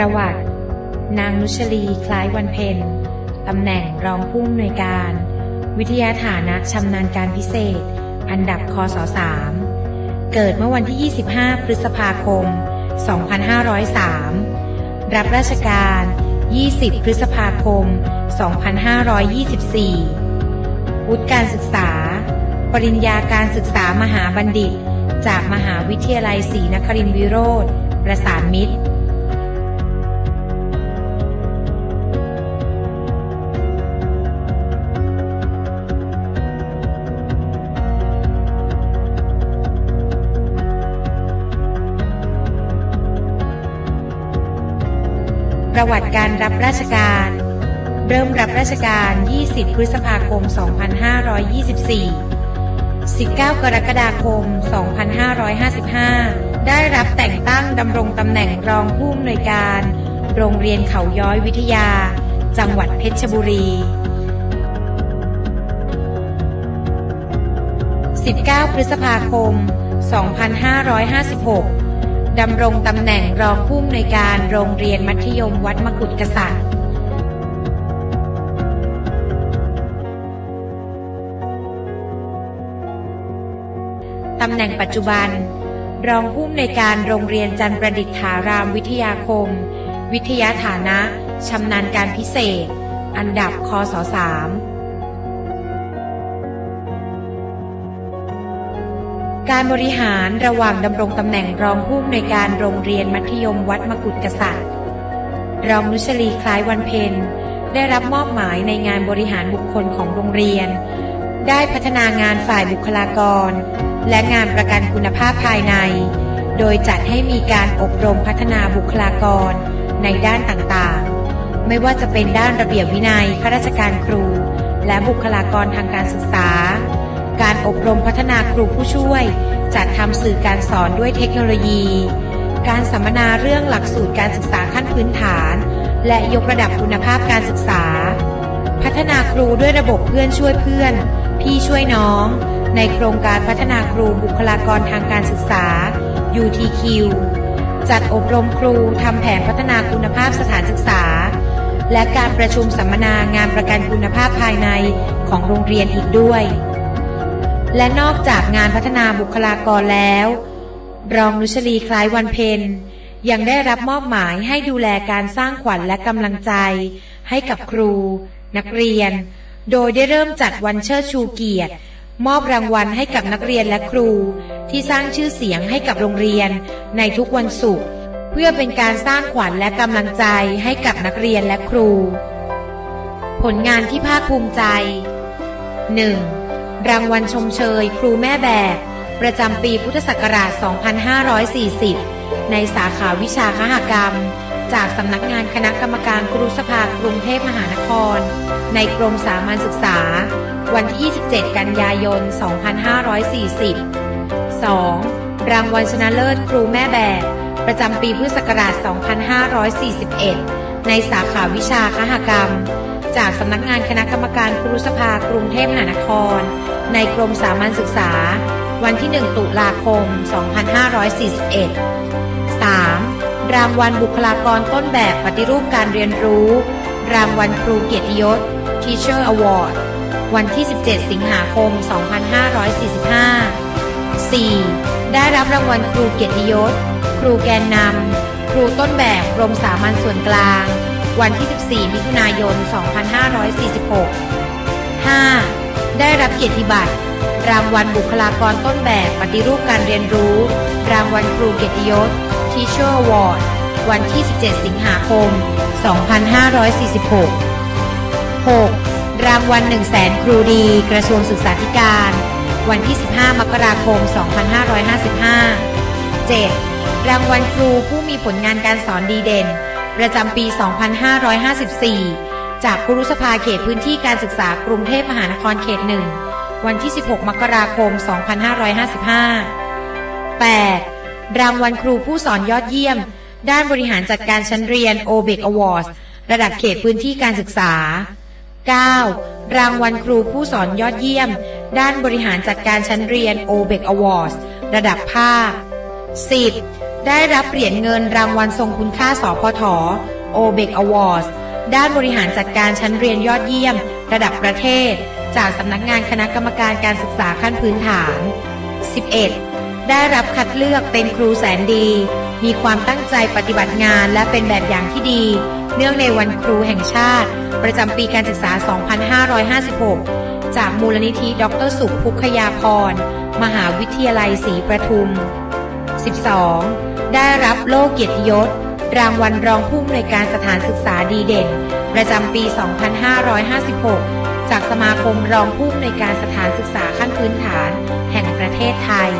ประวัติ นางนุชลีคล้ายวันเพ็ญตำแหน่งรองผู้อำนวยการ วิทยาฐานะชำนาญการพิเศษ อันดับคศ3เกิดเมื่อวันที่ 25 พฤษภาคม 2503 รับราชการ 20 พฤษภาคม 2524 วุฒิการศึกษา ปริญญาการศึกษามหาบัณฑิต จากมหาวิทยาลัยศรีนครินทรวิโรธประสานมิตร ประวัติการรับราชการ เริ่มรับราชการ 20 พฤษภาคม 2524 19 กรกฎาคม 2555 ได้รับแต่งตั้งดำรงตำแหน่งรองผู้อำนวยการ โรงเรียนเขาย้อยวิทยา จังหวัดเพชรบุรี 19 พฤษภาคม 2556 ดำรงตำแหน่งรองผู้อำนวยการโรงเรียนมัธยมวัดมกุฏกษัตริย์ตำแหน่งปัจจุบัน รองผู้อำนวยการโรงเรียนจันประดิษฐารามวิทยาคม วิทยาฐานะชำนาญการพิเศษ อันดับคศ3 การบริหารระหว่างดำรงตำแหน่งรองผู้อำนวยการโรงเรียนมัธยมวัดมกุฏกษัตริย์ รองนุชลีคล้ายวันเพ็ญได้รับมอบหมายในงานบริหารบุคคลของโรงเรียน ได้พัฒนางานฝ่ายบุคลากร และงานประกันคุณภาพภายใน โดยจัดให้มีการอบรมพัฒนาบุคลากรในด้านต่างๆ ไม่ว่าจะเป็นด้านระเบียบวินัยข้าราชการครู และบุคลากรทางการศึกษา การอบรมพัฒนาครูผู้ช่วย จัดทำสื่อการสอนด้วยเทคโนโลยี การสัมมนาเรื่องหลักสูตรการศึกษาขั้นพื้นฐาน และยกระดับคุณภาพการศึกษา พัฒนาครูด้วยระบบเพื่อนช่วยเพื่อน พี่ช่วยน้อง ในโครงการพัฒนาครูบุคลากรทางการศึกษา UTQ จัดอบรมครูทำแผนพัฒนาคุณภาพสถานศึกษา และการประชุมสัมมนางานประกันคุณภาพภายในของโรงเรียนอีกด้วย และนอกจากงานพัฒนาบุคลากรแล้ว รองนุชลีคล้ายวันเพ็ญยังได้รับมอบหมายให้ดูแลการสร้างขวัญและกำลังใจ ให้กับครู นักเรียน โดยได้เริ่มจัดวันเชิดชูเกียรติ มอบรางวัลให้กับนักเรียนและครู ที่สร้างชื่อเสียงให้กับโรงเรียนในทุกวันศุกร์เพื่อเป็นการสร้างขวัญและกำลังใจให้กับนักเรียนและครู ผลงานที่ภาคภูมิใจ 1. รางวัลชมเชย ครูแม่แบบ ประจำปีพุทธศักราช 2540 ในสาขาวิชาคหกรรม จากสำนักงานคณะกรรมการครูสภากรุงเทพมหานคร ในกรมสามัญศึกษา วันที่ 27 กันยายน 2540 2. รางวัลชนะเลิศครูแม่แบบ ประจำปีพุทธศักราช 2541 ในสาขาวิชาคหกรรม จากสำนักงานคณะกรรมการครูสภากรุงเทพมหานคร ในกรมสามัญศึกษา วันที่ 1 ตุลาคม 2541 3. รางวัลบุคลากรต้นแบบปฏิรูปการเรียนรู้ รางวัลครูเกียรติยศ Teacher Award วันที่ 17 สิงหาคม 2545 4. ได้รับรางวัลครูเกียรติยศ ครูแกนนำ ครูต้นแบบกรมสามัญส่วนกลาง วันที่ 14 มิถุนายน 2546 5. ได้รับเกียรติบัตร รางวัลบุคลากรต้นแบบปฏิรูปการเรียนรู้ รางวัลครูเกียรติยศ Teacher Award วันที่ 17 สิงหาคม 2546 6. รางวัล 1 0 0 0 0แสนครูดีกระทรวงศึกษาธิการ วันที่ 15 มกราคม 2555 7. รางวัลครูผู้มีผลงานการสอนดีเด่น ประจำปี 2554 จากครุสภาเขตพื้นที่การศึกษากรุงเทพมหานครเขตหนึ่ง วันที่ 16 มกราคม 2555 8. รางวัลครูผู้สอนยอดเยี่ยม ด้านบริหารจัดการชั้นเรียน o b e c Awards ระดับเขตพื้นที่การศึกษา 9. รางวัลครูผู้สอนยอดเยี่ยม ด้านบริหารจัดการชั้นเรียน o b e c Awards ระดับภาค 10. ได้รับเหรียญเงินรางวัลทรงคุณค่าสพทโอเบกอวอร์ดด้านบริหารจัดการชั้นเรียนยอดเยี่ยม ระดับประเทศ จากสำนักงานคณะกรรมการการศึกษาขั้นพื้นฐาน 11. ได้รับคัดเลือกเป็นครูแสนดี มีความตั้งใจปฏิบัติงานและเป็นแบบอย่างที่ดี เนื่องในวันครูแห่งชาติ ประจำปีการศึกษา 2556 จากมูลนิธิดรสุขพุกยาพร มหาวิทยาลัยศรีประทุม 12. ได้รับโล่เกียรติยศ รางวัลรองผู้อำนวยการสถานศึกษาดีเด่น ประจำปี 2556 จากสมาคมรองผู้อำนวยการสถานศึกษาขั้นพื้นฐาน แห่งประเทศไทย